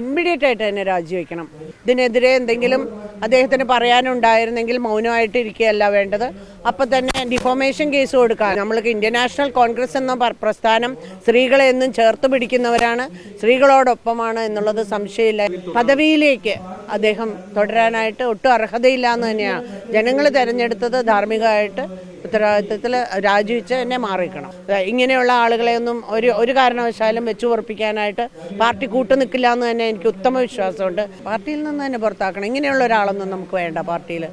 Immediate ആയിട്ട് തന്നെ രാജിവെക്കണം. ഇതിനെതിരെ എന്തെങ്കിലും അദ്ദേഹത്തിന് പറയാനുണ്ടായിരുന്നെങ്കിൽ മൗനമായിട്ട് ഇരിക്കുകയല്ല വേണ്ടത്. അപ്പം തന്നെ ഡിഫോമേഷൻ കേസ് കൊടുക്കാൻ. നമ്മൾക്ക് ഇന്ത്യൻ നാഷണൽ കോൺഗ്രസ് എന്ന പ്രസ്ഥാനം സ്ത്രീകളെ എന്നും ചേർത്ത് പിടിക്കുന്നവരാണ്. സ്ത്രീകളോടൊപ്പമാണ് എന്നുള്ളത് സംശയമില്ല. പദവിയിലേക്ക് അദ്ദേഹം തുടരാനായിട്ട് ഒട്ടും അർഹതയില്ല എന്ന് തന്നെയാണ്. ജനങ്ങൾ തിരഞ്ഞെടുത്തത് ധാർമ്മികമായിട്ട് ഉത്തരവാദിത്തത്തിൽ രാജിവെച്ച് തന്നെ മാറിക്കണം ഇങ്ങനെയുള്ള ആളുകളെ ഒന്നും ഒരു ഒരു കാരണവശാലും വെച്ചു ഉറപ്പിക്കാനായിട്ട് പാർട്ടി കൂട്ടു നിൽക്കില്ല എന്ന് തന്നെ എനിക്ക് ഉത്തമ വിശ്വാസമുണ്ട്. പാർട്ടിയിൽ നിന്ന് തന്നെ പുറത്താക്കണം. ഇങ്ങനെയുള്ള ഒരാളൊന്നും നമുക്ക് വേണ്ട പാർട്ടിയിൽ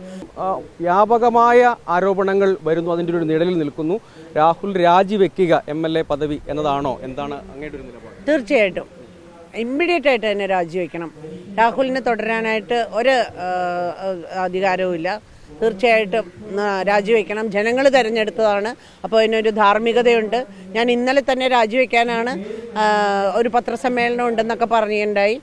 വ്യാപകമായ ആരോപണങ്ങൾ വരുന്നു. അതിന്റെ ഒരു നിഴലിൽ നിൽക്കുന്നു. രാഹുൽ രാജിവെക്കുക എം എൽ എ പദവി എന്നതാണോ? എന്താണ് അങ്ങയുടെ ഒരു നിലപാട്? തീർച്ചയായിട്ടും. ഇമ്മീഡിയറ്റ് ആയിട്ട് തന്നെ രാജിവെക്കണം. രാഹുലിന് തുടരാനായിട്ട് ഒരു അധികാരവും ഇല്ല തീർച്ചയായിട്ടും രാജിവെക്കണം. ജനങ്ങൾ തിരഞ്ഞെടുത്തതാണ്. അപ്പോൾ അതിനൊരു ധാർമ്മികതയുണ്ട്. ഞാൻ ഇന്നലെ തന്നെ രാജിവെക്കാനാണ് ഒരു പത്രസമ്മേളനം ഉണ്ടെന്നൊക്കെ പറയുകയുണ്ടായി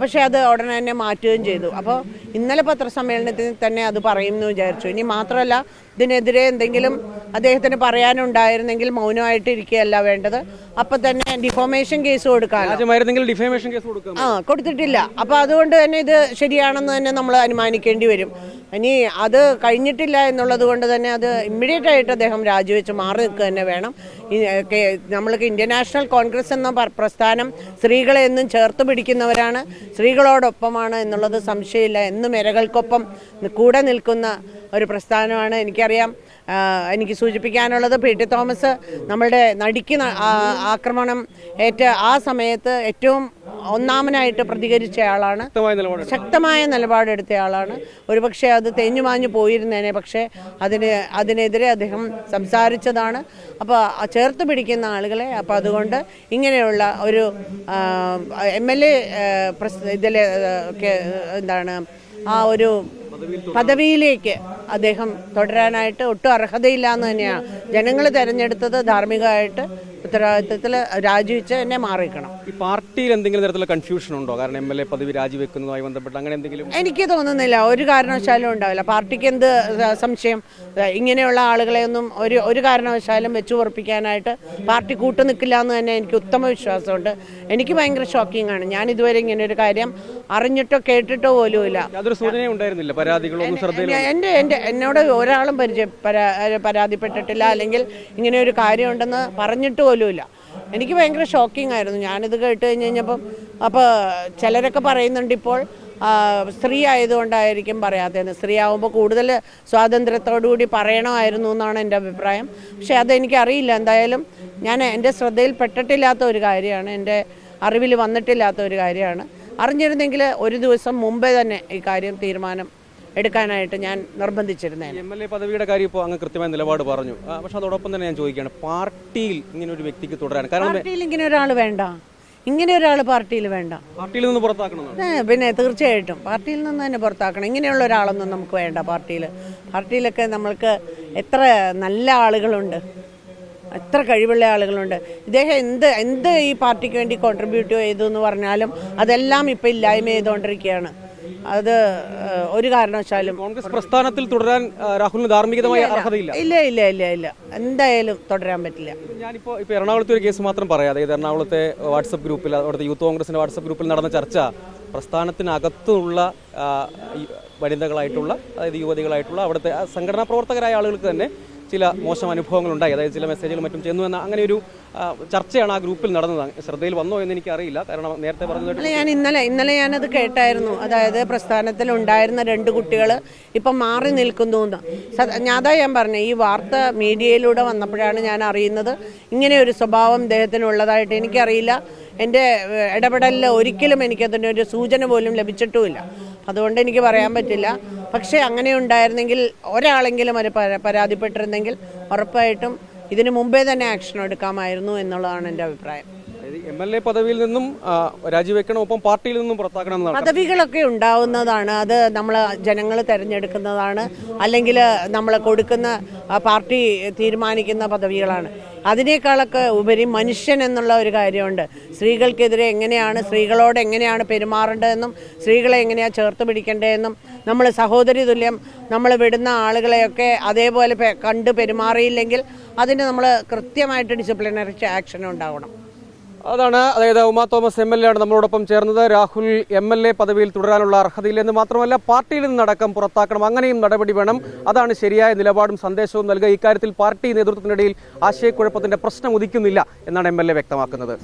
പക്ഷേ അത് ഉടനെ തന്നെ മാറ്റുകയും ചെയ്തു. അപ്പോൾ ഇന്നലെ പത്രസമ്മേളനത്തിൽ തന്നെ അത് പറയുമെന്ന് വിചാരിച്ചു. ഇനി മാത്രമല്ല ഇതിനെതിരെ എന്തെങ്കിലും അദ്ദേഹത്തിന് പറയാനുണ്ടായിരുന്നെങ്കിൽ മൗനമായിട്ട് ഇരിക്കുകയല്ല വേണ്ടത്. അപ്പം തന്നെ ഡിഫോമേഷൻ കേസ് കൊടുക്കാൻ ഡിഫേമേഷൻ കേസ് കൊടുക്കാം. ആ കൊടുത്തിട്ടില്ല. അപ്പോൾ അതുകൊണ്ട് തന്നെ ഇത് ശരിയാണെന്ന് തന്നെ നമ്മൾ അനുമാനിക്കേണ്ടി വരും. ഇനി അത് കഴിഞ്ഞിട്ടില്ല എന്നുള്ളത് കൊണ്ട് തന്നെ അത് ഇമ്മീഡിയറ്റ് ആയിട്ട് അദ്ദേഹം രാജിവെച്ച് മാറി നിൽക്കുക തന്നെ വേണം. നമ്മൾക്ക് ഇന്ത്യൻ നാഷണൽ കോൺഗ്രസ് എന്ന പ്രസ്ഥാനം സ്ത്രീകളെ എന്നും ചേർത്ത് പിടിക്കുന്നവരാണ്. സ്ത്രീകളോടൊപ്പമാണ് എന്നുള്ളത് സംശയമില്ല. എന്നും ഇരകൾക്കൊപ്പം കൂടെ നിൽക്കുന്ന ഒരു പ്രസ്ഥാനമാണ് എനിക്കറിയാം. എനിക്ക് സൂചിപ്പിക്കാനുള്ളത് പി. ടി. തോമസ് നമ്മളുടെ നടിക്ക് ആക്രമണം ഏറ്റ ആ സമയത്ത് ഏറ്റവും ഒന്നാമനായിട്ട് പ്രതികരിച്ച ആളാണ്. ശക്തമായ നിലപാടെടുത്ത. ആളാണ്. നിലപാടെടുത്തയാളാണ് ഒരുപക്ഷെ അത് തെഞ്ഞു മാഞ്ഞു പോയിരുന്നേനെ പക്ഷേ അതിന് അതിനെതിരെ അദ്ദേഹം സംസാരിച്ചതാണ്. അപ്പോൾ ചേർത്ത് പിടിക്കുന്ന ആളുകളെ അപ്പോൾ അതുകൊണ്ട് ഇങ്ങനെയുള്ള ഒരു എം എൽ എ ഇതിലെ എന്താണ് ആ ഒരു പദവിയിലേക്ക് അദ്ദേഹം തുടരാനായിട്ട് ഒട്ടും അർഹതയില്ല എന്ന് തന്നെയാണ് ജനങ്ങൾ തിരഞ്ഞെടുത്തത് ധാർമ്മികമായിട്ട് ഉത്തരവാദിത്തത്തിൽ രാജിവെച്ച് തന്നെ മാറിക്കണം ഈ പാർട്ടിയിൽ എന്തെങ്കിലും തരത്തിലുള്ള കൺഫ്യൂഷൻ ഉണ്ടോ? കാരണം എം എൽ എ പദവി രാജിവെക്കുന്നതുമായി ബന്ധപ്പെട്ട് അങ്ങനെ എന്തെങ്കിലും എനിക്ക് തോന്നുന്നില്ല. ഒരു കാരണവശാലും ഉണ്ടാവില്ല. പാർട്ടിക്ക് എന്ത് സംശയം? ഇങ്ങനെയുള്ള ആളുകളെ ഒന്നും ഒരു ഒരു കാരണവശാലും വെച്ചു ഉറപ്പിക്കാനായിട്ട് പാർട്ടി കൂട്ടു നിൽക്കില്ല എന്ന് തന്നെ എനിക്ക് ഉത്തമ വിശ്വാസമുണ്ട്. എനിക്ക് ഭയങ്കര ഷോക്കിംഗ് ആണ്. ഞാൻ ഇതുവരെ ഇങ്ങനെ ഒരു കാര്യം അറിഞ്ഞിട്ടോ കേട്ടിട്ടോ പോലുമില്ല യാതൊരു സൂചനയും ഉണ്ടായിരുന്നില്ല. പരാതികളൊന്നും ശ്രദ്ധയിൽ എന്റെ എന്റെ എന്നോട് ഒരാളും പരിചയ പരാ പരാതിപ്പെട്ടിട്ടില്ല. അല്ലെങ്കിൽ ഇങ്ങനെ ഒരു കാര്യമുണ്ടെന്ന് പറഞ്ഞിട്ട് പോലുമില്ല. എനിക്ക് ഭയങ്കര ഷോക്കിംഗ് ആയിരുന്നു. ഞാനിത് കേട്ട് കഴിഞ്ഞ് കഴിഞ്ഞപ്പം അപ്പോൾ ചിലരൊക്കെ പറയുന്നുണ്ട് ഇപ്പോൾ സ്ത്രീ ആയതുകൊണ്ടായിരിക്കും പറയാത്തതെന്ന്. സ്ത്രീ ആവുമ്പോൾ കൂടുതൽ സ്വാതന്ത്ര്യത്തോടുകൂടി പറയണമായിരുന്നു എന്നാണ് എന്റെ അഭിപ്രായം. പക്ഷേ അതെനിക്കറിയില്ല എന്തായാലും ഞാൻ എന്റെ ശ്രദ്ധയിൽ പെട്ടിട്ടില്ലാത്ത ഒരു കാര്യമാണ്. എന്റെ അറിവിൽ വന്നിട്ടില്ലാത്ത ഒരു കാര്യമാണ്. അറിഞ്ഞിരുന്നെങ്കിൽ ഒരു ദിവസം മുമ്പേ തന്നെ ഈ കാര്യം തീരുമാനം എടുക്കാനായിട്ട് ഞാൻ നിർബന്ധിച്ചിരുന്നേനെ. എം എൽ എ പദവിയുടെ കാര്യം ഇപ്പോൾ അങ്ങ് കൃത്യമായ നിലപാട് പറഞ്ഞു. പക്ഷെ അതോടൊപ്പം തന്നെ ഞാൻ ചോദിക്കുകയാണ് പാർട്ടിയിൽ ഇങ്ങനെ ഒരു വ്യക്തിക്ക് തുടരാൻ. കാരണം പാർട്ടിയിൽ ഇങ്ങനെ ഒരാൾ വേണ്ട. ഇങ്ങനെ ഒരാൾ പാർട്ടിയിൽ വേണ്ട. പാർട്ടിയിൽ നിന്ന് പുറത്താക്കണം പിന്നെ തീർച്ചയായിട്ടും പാർട്ടിയിൽ നിന്ന് തന്നെ പുറത്താക്കണം. ഇങ്ങനെയുള്ള ഒരാളൊന്നും നമുക്ക് വേണ്ട പാർട്ടിയിൽ. പാർട്ടിയിലൊക്കെ നമ്മൾക്ക് എത്ര നല്ല ആളുകളുണ്ട്. എത്ര കഴിവുള്ള ആളുകളുണ്ട്. ഇദ്ദേഹം എന്ത് എന്ത് ഈ പാർട്ടിക്ക് വേണ്ടി കോൺട്രിബ്യൂട്ട് ചെയ്തു എന്ന് പറഞ്ഞാലും അതെല്ലാം ഇപ്പം ഇല്ലായ്മ ചെയ്തുകൊണ്ടിരിക്കുകയാണ്. അത് ഒരു കാരണവശാലും കോൺഗ്രസ് പ്രസ്ഥാനത്തിൽ തുടരാൻ രാഹുലിന് ധാർമ്മികമായ അർഹതയില്ല. ഇല്ല ഇല്ല ഇല്ല ഇല്ല. എന്തായാലും തുടരാൻ പറ്റില്ല. ഞാനിപ്പോൾ ഇപ്പൊ എറണാകുളത്തെ ഒരു കേസ് മാത്രം പറയാം. അതായത് എറണാകുളത്തെ വാട്സപ്പ് ഗ്രൂപ്പിൽ അവിടുത്തെ യൂത്ത് കോൺഗ്രസിന്റെ വാട്സപ്പ് ഗ്രൂപ്പിൽ നടന്ന ചർച്ച പ്രസ്ഥാനത്തിനകത്തുള്ള വനിതകളായിട്ടുള്ള അതായത് യുവതികളായിട്ടുള്ള അവിടുത്തെ സംഘടനാ പ്രവർത്തകരായ ആളുകൾക്ക് തന്നെ ചില മോശം അനുഭവങ്ങൾ ഉണ്ടായി അതായത് ചില മെസ്സേജുകൾ മറ്റും ചെന്നു എന്ന അങ്ങനെ ഒരു ചർച്ചയാണ് ആ ഗ്രൂപ്പിൽ നടന്നത്. ശ്രദ്ധയിൽ വന്നോ എന്ന് എനിക്ക് അറിയില്ല കാരണം നേരത്തെ പറഞ്ഞത് ഞാൻ ഇന്നലെ ഇന്നലെ ഞാനത് കേട്ടായിരുന്നു. അതായത് പ്രസ്ഥാനത്തിൽ ഉണ്ടായിരുന്ന രണ്ട് കുട്ടികൾ ഇപ്പം മാറി നിൽക്കുന്നു ഞാൻ അതാ ഞാൻ പറഞ്ഞു ഈ വാർത്ത മീഡിയയിലൂടെ വന്നപ്പോഴാണ് ഞാൻ അറിയുന്നത്. ഇങ്ങനെ ഒരു സ്വഭാവം ഇദ്ദേഹത്തിന് ഉള്ളതായിട്ട് എനിക്കറിയില്ല. എന്റെ ഇടപെടലിൽ ഒരിക്കലും എനിക്കതിന്റെ ഒരു സൂചന പോലും ലഭിച്ചിട്ടുമില്ല. അതുകൊണ്ട് എനിക്ക് പറയാൻ പറ്റില്ല. പക്ഷേ അങ്ങനെ ഉണ്ടായിരുന്നെങ്കിൽ ഒരാളെങ്കിലും ഒരു പരാ- പരാതിപ്പെട്ടിരുന്നെങ്കിൽ ഉറപ്പായിട്ടും ഇതിനു മുമ്പേ തന്നെ ആക്ഷൻ എടുക്കാമായിരുന്നു എന്നുള്ളതാണ് എന്റെ അഭിപ്രായം. എം എൽ എ പദവിയിൽ നിന്നും രാജിവെക്കണം ഒപ്പം പാർട്ടിയിൽ നിന്നും പുറത്താക്കണം പദവികളൊക്കെ ഉണ്ടാവുന്നതാണ്. അത് നമ്മൾ ജനങ്ങൾ തിരഞ്ഞെടുക്കുന്നതാണ്. അല്ലെങ്കിൽ നമ്മൾ കൊടുക്കുന്ന പാർട്ടി തീരുമാനിക്കുന്ന പദവികളാണ്. അതിനേക്കാളൊക്കെ ഉപരി മനുഷ്യൻ എന്നുള്ള ഒരു കാര്യമുണ്ട്. സ്ത്രീകൾക്കെതിരെ എങ്ങനെയാണ് സ്ത്രീകളോട് എങ്ങനെയാണ് പെരുമാറേണ്ടതെന്നും സ്ത്രീകളെ എങ്ങനെയാണ് ചേർത്ത് പിടിക്കേണ്ടതെന്നും നമ്മൾ സഹോദരി തുല്യം നമ്മൾ വിടുന്ന ആളുകളെയൊക്കെ അതേപോലെ കണ്ട് പെരുമാറിയില്ലെങ്കിൽ അതിന് നമ്മൾ കൃത്യമായിട്ട് ഡിസിപ്ലിനറി ആക്ഷൻ ഉണ്ടാവണം. അതാണ് അതായത് Uma Thomas M L A ആണ് നമ്മളോടൊപ്പം ചേർന്നത്. രാഹുൽ എം എൽ എ പദവിയിൽ തുടരാനുള്ള അർഹതയില്ലെന്ന് മാത്രമല്ല പാർട്ടിയിൽ നിന്ന് നിന്നടക്കം പുറത്താക്കണം. അങ്ങനെയും നടപടി വേണം. അതാണ് ശരിയായ നിലപാടും സന്ദേശവും നൽകുക. ഇക്കാര്യത്തിൽ പാർട്ടി നേതൃത്വത്തിനിടയിൽ ആശയക്കുഴപ്പത്തിന്റെ പ്രശ്നം ഉദിക്കുന്നില്ല എന്നാണ് എ വ്യക്തമാക്കുന്നത്.